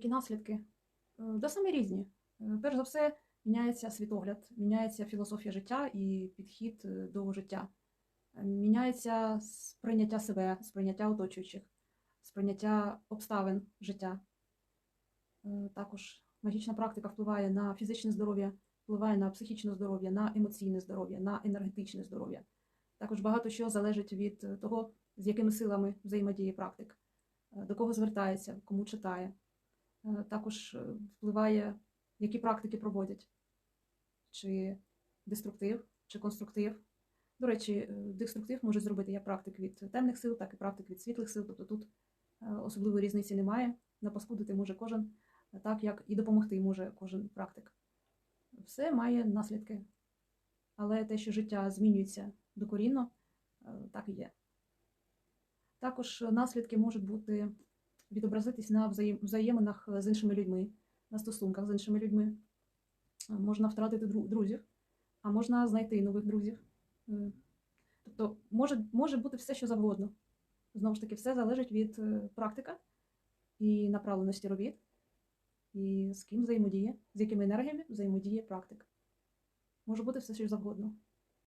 Які наслідки? Е, Да саме різні. Е, Перш за все, міняється світогляд, міняється філософія життя і підхід е, до життя. Міняється сприйняття себе, сприйняття оточуючих, сприйняття обставин життя. Також магічна практика впливає на фізичне здоров'я, впливає на психічне здоров'я, на емоційне здоров'я, на енергетичне здоров'я. Також багато що залежить від того, з якими силами взаємодіє практик, до кого звертається, кому читає. Е, Також е, впливає, які практики проводять, чи деструктив, чи конструктив. До речі, е, деструктив може зробити як практик від темних сил, так і практик від світлих сил. Тобто тут особливої різниці немає. Напаскудити може кожен, так як і допомогти може кожен практик. Все має наслідки. Але те, що життя змінюється докорінно, так і є. Також наслідки можуть бути відобразитись на взаєминах з іншими людьми, на стосунках з іншими людьми. Е, Можна втратити друзів, а можна знайти нових друзів. Е, Тобто може, може бути все, що завгодно. Знову ж таки, все залежить від е, практика і направленості робіт, і з ким взаємодіє, з якими енергіями взаємодіє практик. Може бути все, що завгодно.